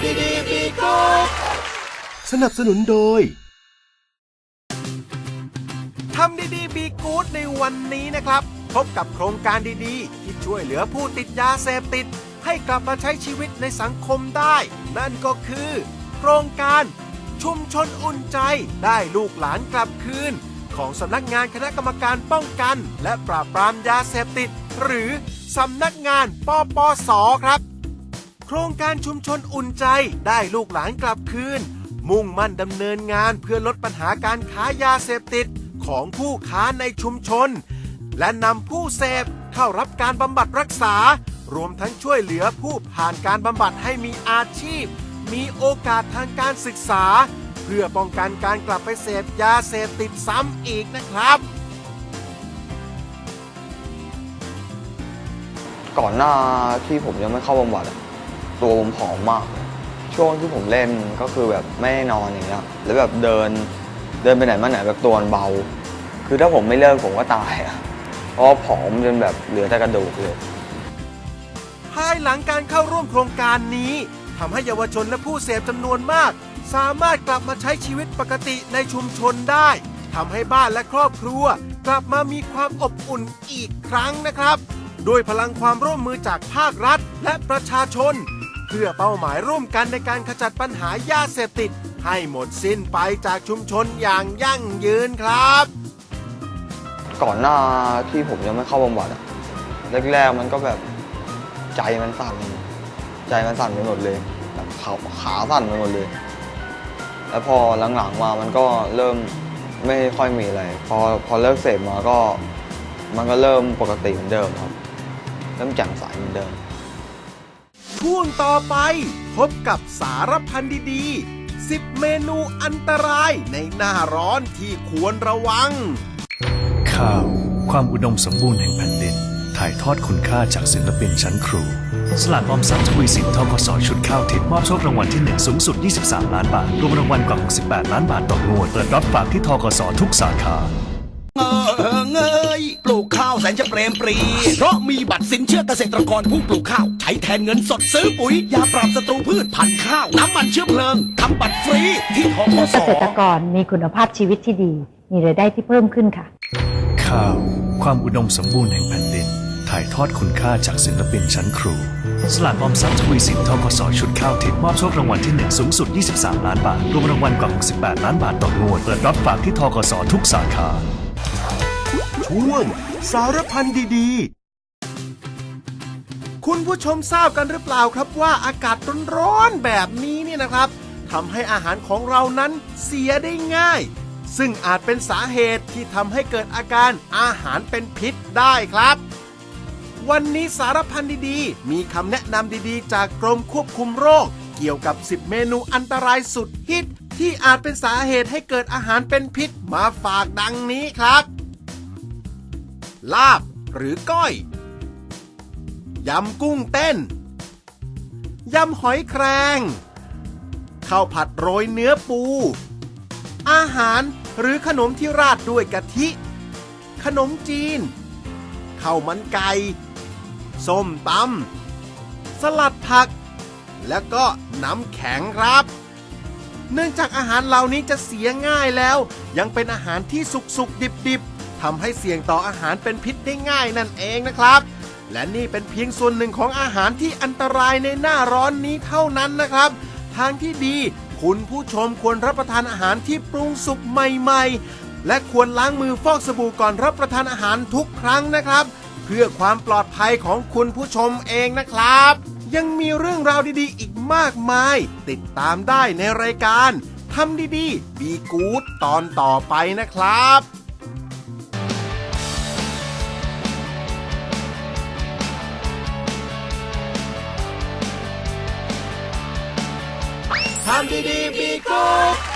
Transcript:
บีกูสนับสนุนโดยทำดีๆบีกู๊ดในวันนี้นะครับ พบกับโครงการดีๆ ที่ช่วยเหลือผู้ติดยาเสพติด ให้กลับมาใช้ชีวิตในสังคมได้ นั่นก็คือ โครงการชุมชนอุ่นใจได้ลูกหลานกลับคืน ของสำนักงานคณะกรรมการป้องกัน และปราบปรามยาเสพติด หรือสำนักงานปปสครับ ครงการชุมชนอุ่นใจได้ลูกหลานกลับคืน มุ่งมั่นดำเนินงานเพื่อลดปัญหาการค้ายาเสพติดของผู้ค้าในชุมชน และนำผู้เสพเข้ารับการบำบัดรักษา รวมทั้งช่วยเหลือผู้ผ่านการบำบัดให้มีอาชีพ มีโอกาสทางการศึกษา เพื่อป้องกันการกลับไปเสพยาเสพติดซ้ำอีกนะครับก่อนหน้าที่ผมยังไม่เข้าบำบัดอะ ตัวผมผอมมาก ช่วงที่ผมเล่นก็คือแบบไม่ได้นอนอย่างเงี้ยแล้วแบบเดินเดินไปไหนมาไหนแบบตัวมันเบา คือถ้าผมไม่เลิกผมก็ตายอะเพราะผอมจนแบบเหลือแต่กระดูกเลย ภายหลังการเข้าร่วมโครงการนี้ทำให้เยาวชนและผู้เสพจำนวนมาก สามารถกลับมาใช้ชีวิตปกติในชุมชนได้ทำให้บ้านและครอบครัว กลับมามีความอบอุ่นอีกครั้งนะครับโดยพลังความร่วมมือจากภาครัฐและประชาชน พื่อเป้าหมายร่วมกันในการขจัดปัญหายาเสพติด ให้หมดสิ้นไปจากชุมชนอย่างยั่งยืนครับ ก่อนหน้าที่ผมยังไม่เข้าบำบัดอะแรกๆมันก็แบบใจมันสั่น ใจมันสั่นไปหมดเลยแบบขาขาสั่นไปหมดเลย แล้วพอหลังๆมามันก็เริ่มไม่ค่อยมีอะไร พอพอเลิกเสพมาก็มันก็เริ่มปกติเหมือนเดิมครับ เริ่มแจ่มใสเหมือนเดิม ช่วงต่อไป พบกับสารพันดีๆ 10 เมนูอันตรายในหน้าร้อนที่ควรระวัง ข้าว ความอุดมสมบูรณ์แห่งแผ่นดิน ถ่ายทอดคุณค่าจากศิลปินชั้นครู สลากออมทรัพย์ทวีสินทกสชุดข้าวทิพย์มอบโชครางวัลที่ 1 สูงสุด 23 ล้านบาท รวมรางวัลกว่า 68 ล้านบาทต่องวดเปิดรับฝากที่ทกสทุกสาขา แสนจะเปรมปรี เพราะมีบัตรสินเชื่อเกษตรกรผู้ปลูกข้าว ใช้แทนเงินสดซื้อปุ๋ย ยาปราบศัตรูพืชพันธุ์ข้าว น้ำมันเชื้อเพลิงทำบัตรฟรีที่ทกเกสษตรกรมีคุณภาพชีวิตที่ดี มีรายได้ที่เพิ่มขึ้นค่ะ ข้าว ความอุดมสมบูรณ์แห่งแผ่นดิน ถ่ายทอดคุณค่าจากศิลปินชั้นครู สลากออมทรัพย์ทวีสินทกสชุดข้าวทิพย์มอบโชครางวัลที่ 1 สูงสุด 23 ล้านบาท รวมรางวัลกว่า 68 ล้านบาทต่องวดเปิดรับฝากที่ทกสทุกสาขา ช่วงสารพันดีๆ คุณผู้ชมทราบกันหรือเปล่าครับว่าอากาศร้อนๆแบบนี้เนี่ยนะครับทำให้อาหารของเรานั้นเสียได้ง่าย ซึ่งอาจเป็นสาเหตุที่ทำให้เกิดอาการอาหารเป็นพิษได้ครับ วันนี้สารพันดีๆ มีคำแนะนำดีๆ จากกรมควบคุมโรค เกี่ยวกับ 10 เมนูอันตรายสุดฮิตที่อาจเป็นสาเหตุให้เกิดอาหารเป็นพิษมาฝากดังนี้ครับ ลาบหรือก้อย ยำกุ้งเต้น ยำหอยแครงข้าวผัดโรยเนื้อปู อาหารหรือขนมที่ราดด้วยกะทิ ขนมจีนข้าวมันไก่ส้มตำสลัดผัก แล้วก็น้ำแข็งครับ เนื่องจากอาหารเหล่านี้จะเสียง่ายแล้ว ยังเป็นอาหารที่สุกสุกดิบดิบๆ ทำให้เสี่ยงต่ออาหารเป็นพิษได้ง่ายนั่นเองนะครับ และนี่เป็นเพียงส่วนหนึ่งของอาหารที่อันตรายในหน้าร้อนนี้เท่านั้นนะครับ ทางที่ดีคุณผู้ชมควรรับประทานอาหารที่ปรุงสุกใหม่ ๆ และควรล้างมือฟอกสบู่ก่อนรับประทานอาหารทุกครั้งนะครับ เพื่อความปลอดภัยของคุณผู้ชมเองนะครับ ยังมีเรื่องราวดีๆ อีกมากมาย ติดตามได้ในรายการทำดีๆบีกู๊ดตอนต่อไปนะครับ ทำดีๆบีกู๊ด